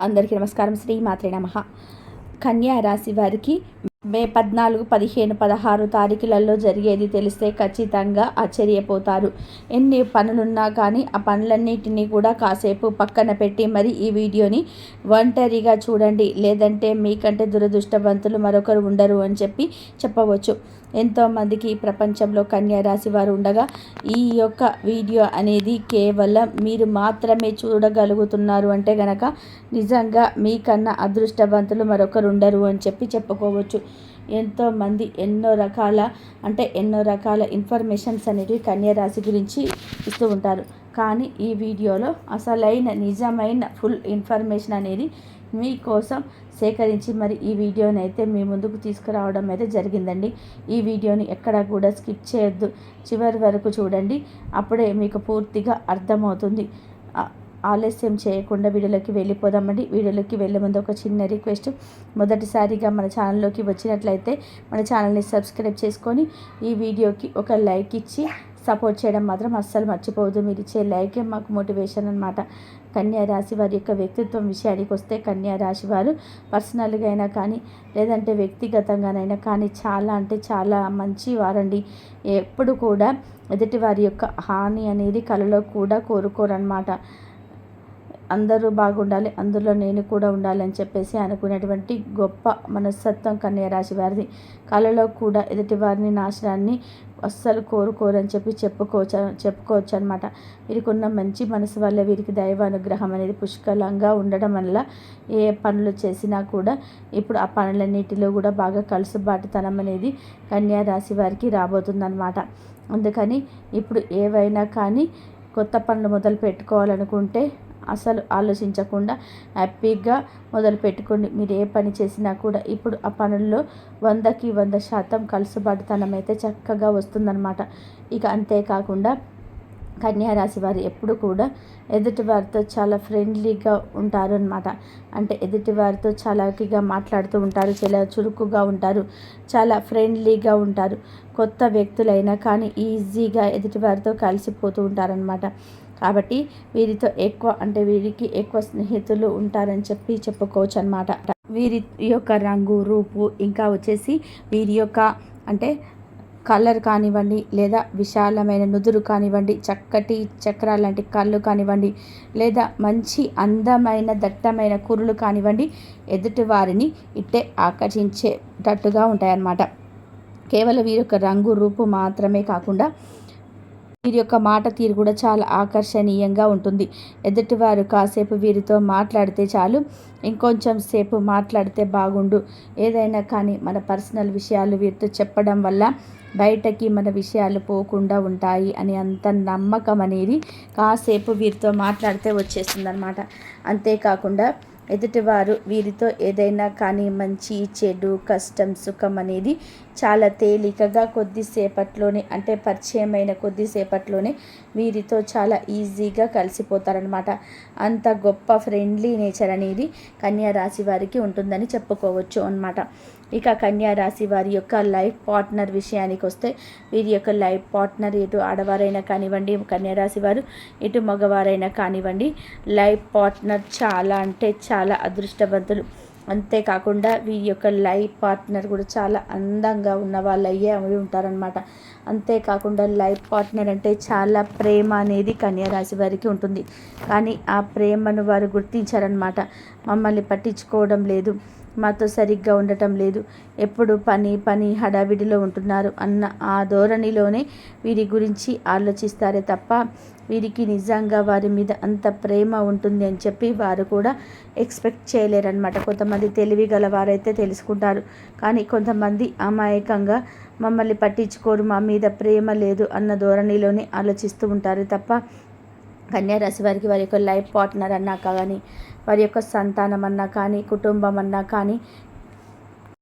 అందరికీ నమస్కారం. శ్రీ మాత్రే నమ. కన్యా రాశి వారికి మే పద్నాలుగు పదిహేను పదహారు తారీఖులలో జరిగేది తెలిస్తే ఖచ్చితంగా ఆశ్చర్యపోతారు. ఎన్ని పనులున్నా కానీ ఆ పనులన్నిటినీ కూడా కాసేపు పక్కన పెట్టి మరి ఈ వీడియోని ఒంటరిగా చూడండి. లేదంటే మీకంటే దురదృష్టవంతులు మరొకరు ఉండరు అని చెప్పి చెప్పవచ్చు. ఎంతోమందికి ఈ ప్రపంచంలో కన్యా రాశి వారు ఉండగా ఈ యొక్క వీడియో అనేది కేవలం మీరు మాత్రమే చూడగలుగుతున్నారు అంటే గనక నిజంగా మీకన్నా అదృష్టవంతులు మరొకరు ఉండరు అని చెప్పి చెప్పుకోవచ్చు. ఎంతోమంది ఎన్నో రకాల అంటే ఎన్నో రకాల ఇన్ఫర్మేషన్స్ అనేవి కన్యా రాశి గురించి ఇస్తూ ఉంటారు. కానీ ఈ వీడియోలో అసలైన నిజమైన ఫుల్ ఇన్ఫర్మేషన్ అనేది మీకోసం సేకరించి మరి ఈ వీడియోని అయితే మీ ముందుకు తీసుకురావడం అయితే జరిగిందండి. ఈ వీడియోని ఎక్కడా కూడా స్కిప్ చేయొద్దు. చివరి వరకు చూడండి. అప్పుడే మీకు పూర్తిగా అర్థమవుతుంది. ఆలస్యం చేయకుండా వీడియోలోకి వెళ్ళిపోదామండి. వీడియోలోకి వెళ్ళే ముందు ఒక చిన్న రిక్వెస్ట్. మొదటిసారిగా మన ఛానల్లోకి వచ్చినట్లయితే మన ఛానల్ని సబ్స్క్రైబ్ చేసుకొని ఈ వీడియోకి ఒక లైక్ ఇచ్చి సపోర్ట్ చేయడం మాత్రం అస్సలు మర్చిపోవద్దు. మీరు ఇచ్చే లైకే మాకు మోటివేషన్ అనమాట కన్యా రాశి వారి యొక్క వ్యక్తిత్వం విషయానికి వస్తే కన్యా రాశి వారు పర్సనల్గా అయినా కానీ లేదంటే వ్యక్తిగతంగానైనా కానీ చాలా అంటే చాలా మంచి వారండి. ఎప్పుడు కూడా ఎదుటి వారి యొక్క హాని అనేది కలలో కూడా కోరుకోరనమాట అందరూ బాగుండాలి అందులో నేను కూడా ఉండాలి అని చెప్పేసి అనుకునేటువంటి గొప్ప మనస్తత్వం కన్యా రాశి వారిది. కళలో కూడా ఎదుటి వారిని నాశనాన్ని అస్సలు కోరుకోరని చెప్పి చెప్పుకోవచ్చు చెప్పుకోవచ్చు అనమాట వీరికున్న మంచి మనసు వల్ల వీరికి దైవ అనుగ్రహం అనేది పుష్కలంగా ఉండడం వల్ల ఏ పనులు చేసినా కూడా ఇప్పుడు ఆ పనులన్నిటిలో కూడా బాగా కలుసుబాటుతనం అనేది కన్యా రాశి వారికి రాబోతుందన్నమాట. అందుకని ఇప్పుడు ఏవైనా కానీ కొత్త పనులు మొదలు పెట్టుకోవాలనుకుంటే అసలు ఆలోచించకుండా హ్యాపీగా మొదలు పెట్టుకోండి మీరు ఏ పని చేసినా కూడా ఇప్పుడు ఆ పనుల్లో వందకి వంద శాతం కలుసుబాటుతనం అయితే చక్కగా వస్తుందన్నమాట. ఇక అంతేకాకుండా కన్యారాశి వారు ఎప్పుడు కూడా ఎదుటివారితో చాలా ఫ్రెండ్లీగా ఉంటారు అనమాట అంటే ఎదుటివారితో చాలాకిగా మాట్లాడుతూ ఉంటారు చాలా చురుకుగా ఉంటారు చాలా ఫ్రెండ్లీగా ఉంటారు. కొత్త వ్యక్తులైనా కానీ ఈజీగా ఎదుటివారితో కలిసిపోతూ ఉంటారనమాట కాబట్టి వీరితో ఎక్కువ అంటే వీరికి ఎక్కువ స్నేహితులు ఉంటారని చెప్పి చెప్పుకోవచ్చు అనమాట వీరి యొక్క రంగు రూపు ఇంకా వచ్చేసి వీరి యొక్క అంటే కలర్ కానివ్వండి లేదా విశాలమైన నుదురు కానివ్వండి చక్కటి చక్రాలు లాంటి కళ్ళు కానివ్వండి లేదా మంచి అందమైన దట్టమైన కురులు కానివ్వండి ఎదుటి వారిని ఇట్టే ఆకర్షించేటట్టుగా ఉంటాయన్నమాట. కేవలం వీరి యొక్క రంగు రూపు మాత్రమే కాకుండా వీరి యొక్క మాట తీరు కూడా చాలా ఆకర్షణీయంగా ఉంటుంది. ఎదుటివారు కాసేపు వీరితో మాట్లాడితే చాలు ఇంకొంచెం సేపు మాట్లాడితే బాగుండు. ఏదైనా కానీ మన పర్సనల్ విషయాలు వీరితో చెప్పడం వల్ల బయటకి మన విషయాలు పోకుండా ఉంటాయి అని అంత నమ్మకం అనేది కాసేపు వీరితో మాట్లాడితే వచ్చేస్తుందన్నమాట. అంతేకాకుండా ఎదుటివారు వీరితో ఏదైనా కానీ మంచి చెడు కష్టం సుఖం అనేది చాలా తేలికగా కొద్దిసేపట్లోనే అంటే పరిచయమైన కొద్దిసేపట్లోనే వీరితో చాలా ఈజీగా కలిసిపోతారనమాట అంత గొప్ప ఫ్రెండ్లీ నేచర్ అనేది కన్యా రాశి వారికి ఉంటుందని చెప్పుకోవచ్చు అనమాట ఇక కన్యా రాశి వారి యొక్క లైఫ్ పార్ట్నర్ విషయానికి వస్తే వీరి యొక్క లైఫ్ పార్ట్నర్ ఎటు ఆడవారైనా కానివ్వండి కన్యా రాశి వారు ఎటు మగవారైనా కానివ్వండి లైఫ్ పార్ట్నర్ చాలా అంటే చాలా అదృష్టవంతులు. అంతేకాకుండా వీరి యొక్క లైఫ్ పార్ట్నర్ కూడా చాలా అందంగా ఉన్న వాళ్ళు అయ్యే ఉంటారనమాట అంతేకాకుండా లైఫ్ పార్ట్నర్ అంటే చాలా ప్రేమ అనేది కన్యారాశి వారికి ఉంటుంది. కానీ ఆ ప్రేమను వారు గుర్తించారనమాట మమ్మల్ని పట్టించుకోవడం లేదు. మాతో సరిగ్గా ఉండటం లేదు. ఎప్పుడు పని పని హడావిడిలో ఉంటున్నారు అన్న ఆ ధోరణిలోనే వీరి గురించి ఆలోచిస్తారే తప్ప వీరికి నిజంగా వారి మీద అంత ప్రేమ ఉంటుంది అని చెప్పి వారు కూడా ఎక్స్పెక్ట్ చేయలేరనమాట కొంతమంది తెలివి గల వారైతే తెలుసుకుంటారు. కానీ కొంతమంది అమాయకంగా మమ్మల్ని పట్టించుకోరు మా మీద ప్రేమ లేదు అన్న ధోరణిలోనే ఆలోచిస్తూ ఉంటారు తప్ప కన్యారాశి వారికి వారి యొక్క లైఫ్ పార్ట్నర్ అన్నా కానీ వారి యొక్క సంతానం అన్నా కానీ కుటుంబం అన్నా కానీ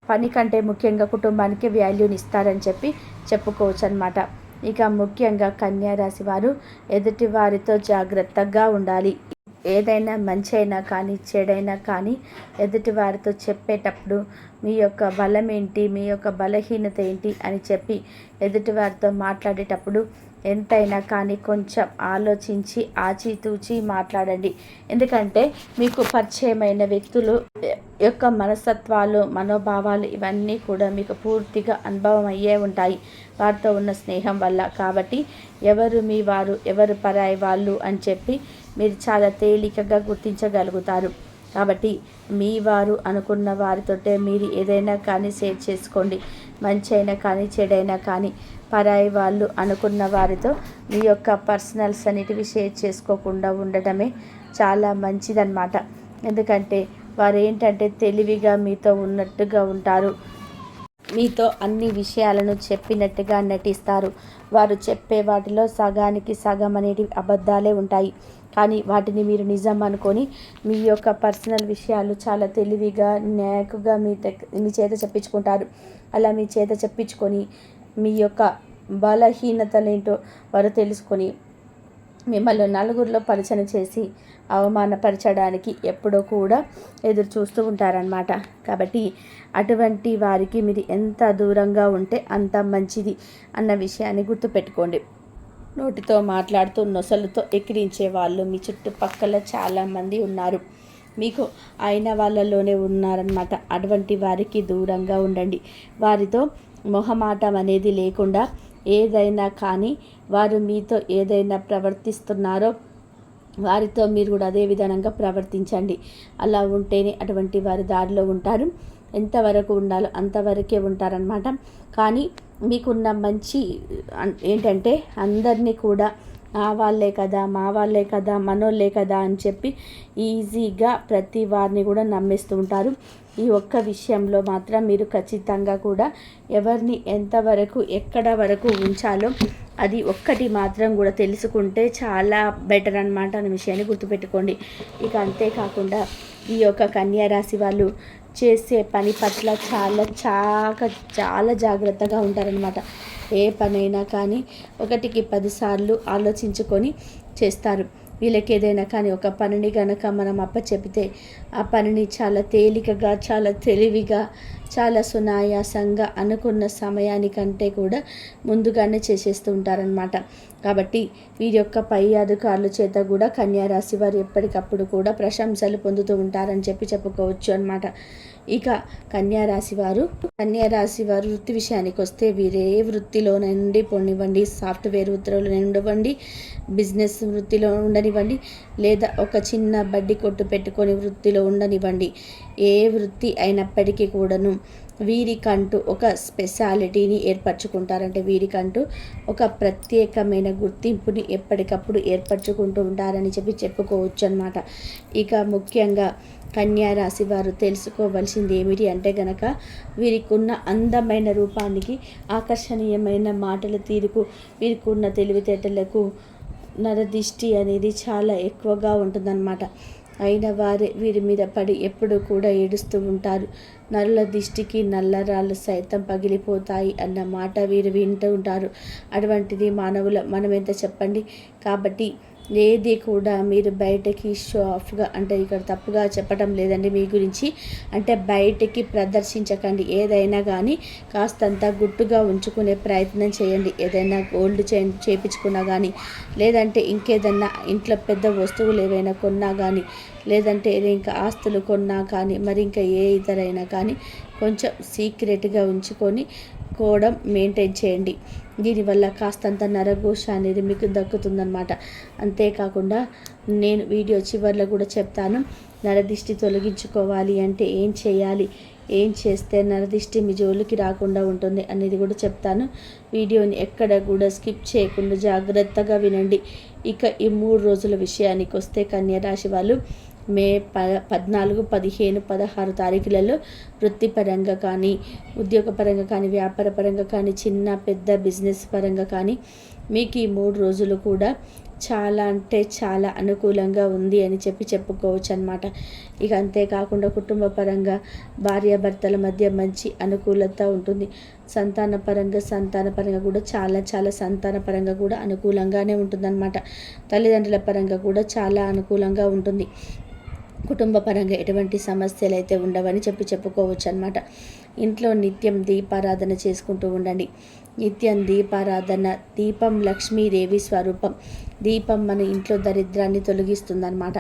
పని కంటే ముఖ్యంగా కుటుంబానికి వాల్యూని ఇస్తారని చెప్పి చెప్పుకోవచ్చు అనమాట ఇక ముఖ్యంగా కన్యారాశి వారు ఎదుటి వారితో జాగ్రత్తగా ఉండాలి. ఏదైనా మంచి అయినా కానీ చెడైనా కానీ ఎదుటి వారితో చెప్పేటప్పుడు మీ యొక్క బలం ఏంటి మీ యొక్క బలహీనత ఏంటి అని చెప్పి ఎదుటి వారితో మాట్లాడేటప్పుడు ఎంతైనా కానీ కొంచెం ఆలోచించి ఆచితూచి మాట్లాడండి. ఎందుకంటే మీకు పరిచయమైన వ్యక్తులు యొక్క మనస్తత్వాలు మనోభావాలు ఇవన్నీ కూడా మీకు పూర్తిగా అనుభవం అయ్యే ఉంటాయి. వారితో ఉన్న స్నేహం వల్ల. కాబట్టి ఎవరు మీ వారు ఎవరు పరాయి వాళ్ళు అని చెప్పి మీరు చాలా తేలికగా గుర్తించగలుగుతారు. కాబట్టి మీ వారు అనుకున్న వారితోటే మీరు ఏదైనా కానీ షేర్ చేసుకోండి. మంచి అయినా కానీ చెడైనా కానీ పరాయి వాళ్ళు అనుకున్న వారితో మీ యొక్క పర్సనల్స్ అనేటివి షేర్ చేసుకోకుండా ఉండటమే చాలా మంచిదన్నమాట. ఎందుకంటే వారు ఏంటంటే తెలివిగా మీతో ఉన్నట్టుగా ఉంటారు. మీతో అన్ని విషయాలను చెప్పినట్టుగా నటిస్తారు. వారు చెప్పే వాటిలో సగానికి సగం అనేటివి అబద్ధాలే ఉంటాయి. కానీ వాటిని మీరు నిజం అనుకొని మీ యొక్క పర్సనల్ విషయాలు చాలా తెలివిగా నాయకుగా మీ మీ చేత చెప్పించుకుంటారు. అలా మీ చేత చెప్పించుకొని మీ యొక్క బలహీనతలేంటో వారు తెలుసుకొని మిమ్మల్ని నలుగురిలో పరిచయం చేసి అవమానపరచడానికి ఎప్పుడో కూడా ఎదురు చూస్తూ ఉంటారనమాట కాబట్టి అటువంటి వారికి మీరు ఎంత దూరంగా ఉంటే అంత మంచిది అన్న విషయాన్ని గుర్తుపెట్టుకోండి. నోటితో మాట్లాడుతూ నొసలుతో ఎక్కిరించే వాళ్ళు మీ చుట్టుపక్కల చాలామంది ఉన్నారు. మీకు అయిన వాళ్ళలోనే ఉన్నారనమాట అటువంటి వారికి దూరంగా ఉండండి. వారితో మొహమాటం అనేది లేకుండా ఏదైనా కానీ వారు మీతో ఏదైనా ప్రవర్తిస్తున్నారో వారితో మీరు కూడా అదే విధంగా ప్రవర్తించండి. అలా ఉంటేనే అటువంటి వారి దారిలో ఉంటారు. ఎంతవరకు ఉండాలో అంతవరకే ఉంటారనమాట కానీ మీకున్న మంచి ఏంటంటే అందరినీ కూడా ఆ వాళ్ళే కదా మా వాళ్ళే కదా మనోళ్ళే కదా అని చెప్పి ఈజీగా ప్రతి వారిని కూడా నమ్మేస్తూ ఉంటారు. ఈ ఒక్క విషయంలో మాత్రం మీరు ఖచ్చితంగా కూడా ఎవరిని ఎంతవరకు ఎక్కడ వరకు ఉంచాలో అది ఒక్కటి మాత్రం కూడా తెలుసుకుంటే చాలా బెటర్ అనమాట అనే విషయాన్ని గుర్తుపెట్టుకోండి. ఇక అంతేకాకుండా ఈ యొక్క కన్యా రాశి వాళ్ళు చేసే పని పట్ల చాలా చాక చాలా జాగ్రత్తగా ఉంటారనమాట ఏ పనైనా కానీ ఒకటికి పదిసార్లు ఆలోచించుకొని చేస్తారు. వీళ్ళకి ఏదైనా కానీ ఒక పనిని కనుక మనం అప్ప చెబితే ఆ పనిని చాలా తేలికగా చాలా తెలివిగా చాలా సునాయాసంగా అనుకున్న సమయానికంటే కూడా ముందుగానే చేసేస్తూ ఉంటారనమాట కాబట్టి వీరి యొక్క పై అధికారుల చేత కూడా కన్యారాశి వారు ఎప్పటికప్పుడు కూడా ప్రశంసలు పొందుతూ ఉంటారని చెప్పి చెప్పుకోవచ్చు అనమాట ఇక కన్యారాశి వారు కన్యారాశి వారు వృత్తి విషయానికి వస్తే వీరే వృత్తిలో నుండి పొండివ్వండి సాఫ్ట్వేర్ వృత్తిలో ఉండవండి బిజినెస్ వృత్తిలో ఉండనివ్వండి లేదా ఒక చిన్న బడ్డీ కొట్టు పెట్టుకొని వృత్తిలో ఉండనివ్వండి. ఏ వృత్తి అయినప్పటికీ కూడాను వీరికంటూ ఒక స్పెషాలిటీని ఏర్పరచుకుంటారంటే వీరికంటూ ఒక ప్రత్యేకమైన గుర్తింపుని ఎప్పటికప్పుడు ఏర్పరచుకుంటూ ఉంటారని చెప్పి చెప్పుకోవచ్చు అనమాట ఇక ముఖ్యంగా కన్యా రాశి వారు తెలుసుకోవలసింది ఏమిటి అంటే గనక వీరికున్న అందమైన రూపానికి ఆకర్షణీయమైన మాటల తీరుకు వీరికున్న తెలివితేటలకు నరదిష్టి అనేది చాలా ఎక్కువగా ఉంటుందన్నమాట. అయిన వారే వీరి మీద పడి ఎప్పుడు కూడా ఏడుస్తూ ఉంటారు. నరుల దిష్టికి నల్లరాళ్ళు సైతం పగిలిపోతాయి అన్న మాట వీరు వింటూ ఉంటారు. అటువంటిది మానవుల మనం ఎంత చెప్పండి? కాబట్టి ఏది కూడా మీరు బయటకి షో ఆఫ్గా అంటే ఇక్కడ తప్పుగా చెప్పడం లేదండి మీ గురించి. అంటే బయటకి ప్రదర్శించకండి. ఏదైనా కానీ కాస్తంత గుట్టుగా ఉంచుకునే ప్రయత్నం చేయండి. ఏదైనా గోల్డ్ చే చేయించుకున్నా కానీ లేదంటే ఇంకేదన్నా ఇంట్లో పెద్ద వస్తువులు ఏవైనా కొన్నా కానీ లేదంటే ఇంకా ఆస్తులు కొన్నా కానీ మరి ఇంకా ఏ ఇతరైనా కానీ కొంచెం సీక్రెట్గా ఉంచుకొని కోవడం మెయింటైన్ చేయండి. దీనివల్ల కాస్తంత నరఘోష అనేది మీకు దక్కుతుందనమాట అంతేకాకుండా నేను వీడియో చివరిలో కూడా చెప్తాను నరదిష్టి తొలగించుకోవాలి అంటే ఏం చేయాలి? ఏం చేస్తే నరదిష్టి మీ జోలికి రాకుండా ఉంటుంది అనేది కూడా చెప్తాను. వీడియోని ఎక్కడ కూడా స్కిప్ చేయకుండా జాగ్రత్తగా వినండి. ఇక ఈ మూడు రోజుల విషయానికి వస్తే కన్యరాశి వాళ్ళు మే ప పద్నాలుగు పదిహేను పదహారు తారీఖులలో వృత్తిపరంగా కానీ ఉద్యోగపరంగా కానీ వ్యాపార పరంగా కానీ చిన్న పెద్ద బిజినెస్ పరంగా కానీ మీకు ఈ మూడు రోజులు కూడా చాలా అంటే చాలా అనుకూలంగా ఉంది అని చెప్పి చెప్పుకోవచ్చు అనమాట ఇక అంతేకాకుండా కుటుంబ పరంగా భార్యాభర్తల మధ్య మంచి అనుకూలత ఉంటుంది. సంతాన పరంగా సంతాన పరంగా కూడా చాలా చాలా సంతాన పరంగా కూడా అనుకూలంగానే ఉంటుందన్నమాట. తల్లిదండ్రుల పరంగా కూడా చాలా అనుకూలంగా ఉంటుంది. కుటుంబ పరంగా ఎటువంటి సమస్యలు అయితే ఉండవని చెప్పి చెప్పుకోవచ్చు అనమాట ఇంట్లో నిత్యం దీపారాధన చేసుకుంటూ ఉండండి. నిత్యం దీపారాధన దీపం లక్ష్మీదేవి స్వరూపం. దీపం మన ఇంట్లో దరిద్రాన్ని తొలగిస్తుందన్నమాట.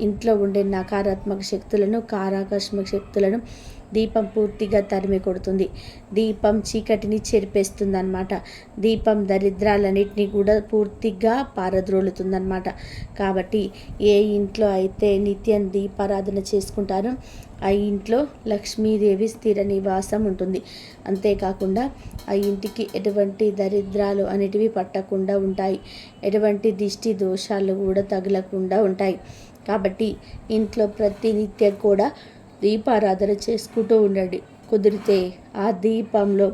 ఇంట్లో ఉండే నకారాత్మక శక్తులను కారాకస్మక శక్తులను దీపం పూర్తిగా తరిమి కొడుతుంది. దీపం చీకటిని చెరిపేస్తుందన్నమాట. దీపం దరిద్రాలన్నింటినీ కూడా పూర్తిగా పారద్రోలుతుందన్నమాట. కాబట్టి ఏ ఇంట్లో అయితే నిత్యం దీపారాధన చేసుకుంటారో ఆ ఇంట్లో లక్ష్మీదేవి స్థిర నివాసం ఉంటుంది. అంతేకాకుండా ఆ ఇంటికి ఎటువంటి దరిద్రాలు అనేటివి పట్టకుండా ఉంటాయి. ఎటువంటి దిష్టి దోషాలు కూడా తగలకుండా ఉంటాయి. కాబట్టి ఇంట్లో ప్రతినిత్యం కూడా దీపారాధన చేసుకుంటూ ఉండండి. కుదిరితే ఆ దీపంలో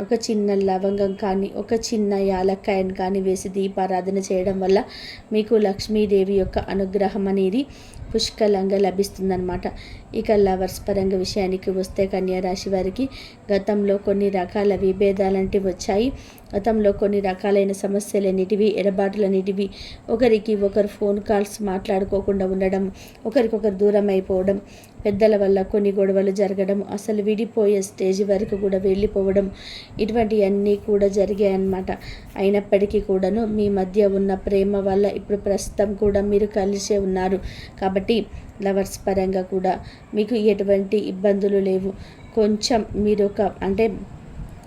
ఒక చిన్న లవంగం కానీ ఒక చిన్న యాలక్కాయను కానీ వేసి దీపారాధన చేయడం వల్ల మీకు లక్ష్మీదేవి యొక్క అనుగ్రహం అనేది పుష్కలంగా లభిస్తుందన్నమాట. ఇక లవర్స్ పరంగా విషయానికి వస్తే కన్యారాశి వారికి గతంలో కొన్ని రకాల విభేదాలంటివి వచ్చాయి. గతంలో కొన్ని రకాలైన సమస్యలన్నిటివి ఎడబాటులన్నిటివి ఒకరికి ఒకరు ఫోన్ కాల్స్ మాట్లాడుకోకుండా ఉండడం ఒకరికొకరు దూరం అయిపోవడం పెద్దల వల్ల కొన్ని గొడవలు జరగడం అసలు విడిపోయే స్టేజ్ వరకు కూడా వెళ్ళిపోవడం ఇటువంటివన్నీ కూడా జరిగాయి అన్నమాట అయినప్పటికీ కూడాను మీ మధ్య ఉన్న ప్రేమ వల్ల ఇప్పుడు ప్రస్తుతం కూడా మీరు కలిసే ఉన్నారు. కాబట్టి లవర్స్ పరంగా కూడా మీకు ఎటువంటి ఇబ్బందులు లేవు. కొంచెం మీరు ఒక అంటే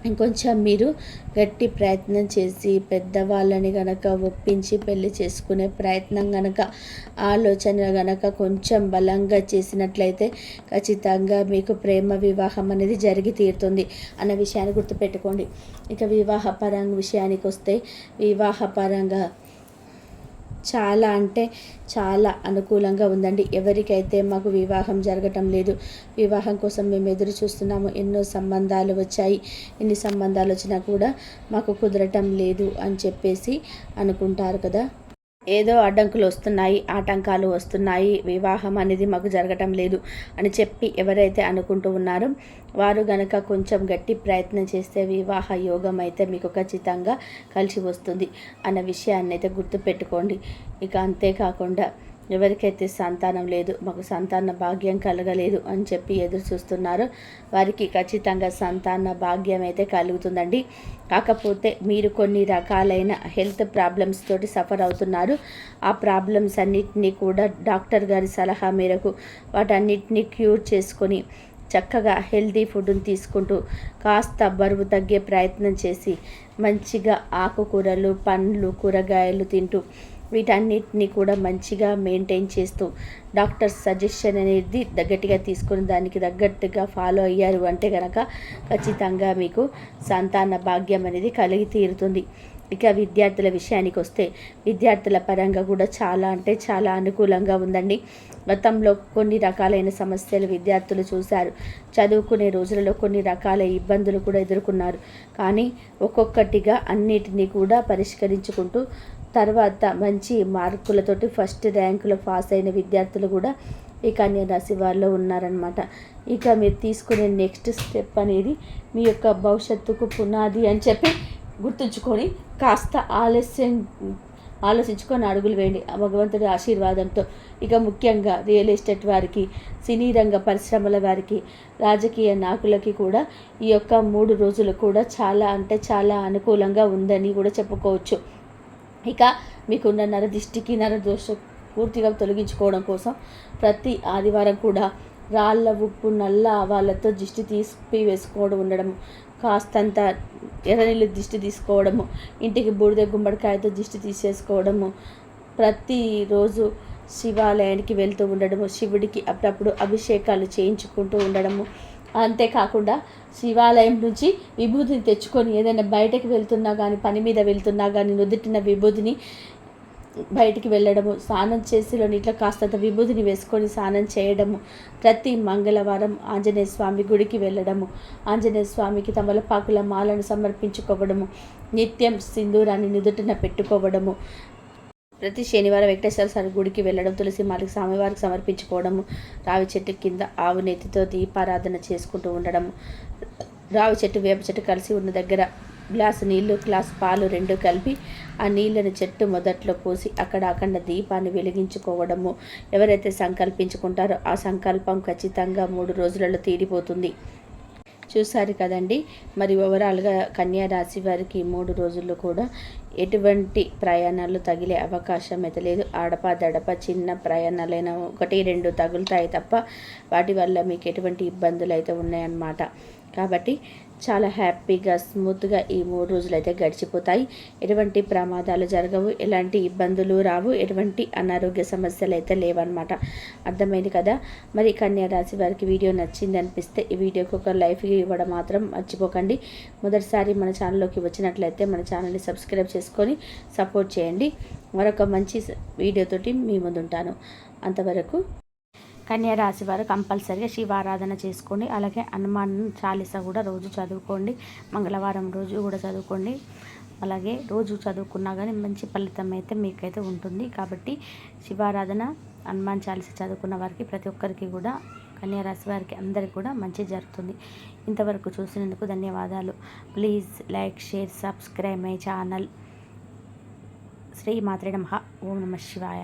ఇంకొంచెం మీరు గట్టి ప్రయత్నం చేసి పెద్దవాళ్ళని గనక ఒప్పించి పెళ్ళి చేసుకునే ప్రయత్నం గనక ఆలోచన గనక కొంచెం బలంగా చేసినట్లయితే ఖచ్చితంగా మీకు ప్రేమ వివాహం అనేది జరిగి తీరుతుంది అన్న విషయాన్ని గుర్తుపెట్టుకోండి. ఇక వివాహ పరంగా విషయానికి వస్తే వివాహ పరంగా చాలా అంటే చాలా అనుకూలంగా ఉందండి. ఎవరికైతే మాకు వివాహం జరగటం లేదు వివాహం కోసం మేము ఎదురు చూస్తున్నాము ఎన్నో సంబంధాలు వచ్చాయి ఎన్ని సంబంధాలు వచ్చినా కూడా మాకు కుదరటం లేదు అని చెప్పేసి అనుకుంటారు కదా. ఏదో అడ్డంకులు వస్తున్నాయి ఆటంకాలు వస్తున్నాయి వివాహం అనేది మాకు జరగటం లేదు అని చెప్పి ఎవరైతే అనుకుంటూ ఉన్నారో వారు గనక కొంచెం గట్టి ప్రయత్నం చేస్తే వివాహ యోగం అయితే మీకు ఖచ్చితంగా కలిసి వస్తుంది అన్న విషయాన్ని అయితే గుర్తుపెట్టుకోండి. ఇక అంతేకాకుండా ఎవరికైతే సంతానం లేదు మాకు సంతాన భాగ్యం కలగలేదు అని చెప్పి ఎదురు చూస్తున్నారో. వారికి ఖచ్చితంగా సంతాన భాగ్యం అయితే కలుగుతుందండి. కాకపోతే మీరు కొన్ని రకాలైన హెల్త్ ప్రాబ్లమ్స్ తోటి సఫర్ అవుతున్నారు. ఆ ప్రాబ్లమ్స్ అన్నిటినీ కూడా డాక్టర్ గారి సలహా మేరకు వాటన్నిటిని క్యూర్ చేసుకొని చక్కగా హెల్దీ ఫుడ్ని తీసుకుంటూ కాస్త బరువు తగ్గే ప్రయత్నం చేసి మంచిగా ఆకుకూరలు పండ్లు కూరగాయలు తింటూ వీటన్నిటిని కూడా మంచిగా మెయింటైన్ చేస్తూ డాక్టర్ సజెషన్ అనేది గట్టిగా తీసుకుని దానికి తగ్గట్టుగా ఫాలో అయ్యారు అంటే కనుక ఖచ్చితంగా మీకు సంతాన భాగ్యం అనేది కలిగి తీరుతుంది. ఇక విద్యార్థుల విషయానికి వస్తే విద్యార్థుల పరంగా కూడా చాలా అంటే చాలా అనుకూలంగా ఉందండి. గతంలో కొన్ని రకాలైన సమస్యలు విద్యార్థులు చూశారు. చదువుకునే రోజులలో కొన్ని రకాల ఇబ్బందులు కూడా ఎదుర్కొన్నారు. కానీ ఒక్కొక్కటిగా అన్నిటినీ కూడా పరిష్కరించుకుంటూ తర్వాత మంచి మార్కులతోటి ఫస్ట్ ర్యాంకులో పాస్ అయిన విద్యార్థులు కూడా ఈ కన్యా రాశి వారిలో ఉన్నారనమాట ఇక మీరు తీసుకునే నెక్స్ట్ స్టెప్ అనేది మీ యొక్క భవిష్యత్తుకు పునాది అని చెప్పి గుర్తుంచుకొని కాస్త ఆలస్యం ఆలోచించుకొని అడుగులు వేయండి. భగవంతుడి ఆశీర్వాదంతో ఇక ముఖ్యంగా రియల్ ఎస్టేట్ వారికి సినీ రంగ పరిశ్రమల వారికి రాజకీయ నాయకులకి కూడా ఈ యొక్క మూడు రోజులు కూడా చాలా అంటే చాలా అనుకూలంగా ఉందని కూడా చెప్పుకోవచ్చు. ఇక మీకున్న నరదిష్టికి నరదోష పూర్తిగా తొలగించుకోవడం కోసం ప్రతి ఆదివారం కూడా రాళ్ళ ఉప్పు నల్ల ఆవాలతో దిష్టి తీసి వేసుకోవడం ఉండడం కాస్తంత ఎర్రనీళ్ళు దిష్టి తీసుకోవడము ఇంటికి బూడిద గుమ్మడికాయతో దిష్టి తీసేసుకోవడము ప్రతిరోజు శివాలయానికి వెళ్తూ ఉండడము శివుడికి అప్పుడప్పుడు అభిషేకాలు చేయించుకుంటూ ఉండడము అంతేకాకుండా శివాలయం నుంచి విభూతిని తెచ్చుకొని ఏదైనా బయటకు వెళ్తున్నా కానీ పని మీద వెళ్తున్నా కానీ నుదుటిన విభూతిని బయటికి వెళ్ళడము స్నానం చేసిలో నీటిలో కాస్తంత విభూతిని వేసుకొని స్నానం చేయడము ప్రతి మంగళవారం ఆంజనేయ స్వామి గుడికి వెళ్ళడము ఆంజనేయ స్వామికి తమలపాకుల మాలను సమర్పించుకోవడము నిత్యం సింధూరాన్ని నుదుటిన పెట్టుకోవడము ప్రతి శనివారం వెంకటేశ్వర స్వామి గుడికి వెళ్ళడం తులసి మాలకి స్వామివారికి సమర్పించుకోవడము రావి చెట్టు కింద ఆవు నెత్తితో దీపారాధన చేసుకుంటూ ఉండడం రావి చెట్టు వేప చెట్టు కలిసి ఉన్న దగ్గర గ్లాసు నీళ్ళు గ్లాసు పాలు రెండు కలిపి ఆ నీళ్ళని చెట్టు మొదట్లో పోసి అక్కడ అఖండ దీపాన్ని వెలిగించుకోవడము ఎవరైతే సంకల్పించుకుంటారో ఆ సంకల్పం ఖచ్చితంగా మూడు రోజులలో తీరిపోతుంది. చూసారు కదండి. మరి ఓవరాల్గా కన్యా రాశి వారికి మూడు రోజుల్లో కూడా ఎటువంటి ప్రయాణాలు తగిలే అవకాశం అయితే లేదు. ఆడప దడప చిన్న ప్రయాణాలైనా ఒకటి రెండు తగులుతాయి తప్ప వాటి వల్ల మీకు ఎటువంటి ఇబ్బందులు అయితే ఉన్నాయన్నమాట. కాబట్టి చాలా హ్యాపీగా స్మూత్గా ఈ మూడు రోజులు అయితే గడిచిపోతాయి. ఎటువంటి ప్రమాదాలు జరగవు ఎలాంటి ఇబ్బందులు రావు ఎటువంటి అనారోగ్య సమస్యలు అయితే లేవన్నమాట. అర్థమైంది కదా? మరి కన్యా రాశి వారికి వీడియో నచ్చింది అనిపిస్తే ఈ వీడియోకి ఒక లైఫ్ ఇవ్వడం మాత్రం మర్చిపోకండి. మొదటిసారి మన ఛానల్లోకి వచ్చినట్లయితే మన ఛానల్ని సబ్స్క్రైబ్ చేసుకొని సపోర్ట్ చేయండి. మరొక మంచి వీడియోతోటి మీ ముందుంటాను. అంతవరకు కన్యా రాశి వారు కంపల్సరిగా శివారాధన చేసుకోండి. అలాగే హనుమాన్ చాలీసా కూడా రోజు చదువుకోండి. మంగళవారం రోజు కూడా చదువుకోండి. అలాగే రోజు చదువుకున్నా కానీ మంచి ఫలితం అయితే మీకైతే ఉంటుంది. కాబట్టి శివారాధన హనుమాన్ చాలీస చదువుకున్న వారికి ప్రతి ఒక్కరికి కూడా కన్యారాశి వారికి అందరికీ కూడా మంచి జరుగుతుంది. ఇంతవరకు చూసినందుకు ధన్యవాదాలు. Please like share subscribe my channel. Shri మాత్రే నమ. ఓం నమ శివాయ.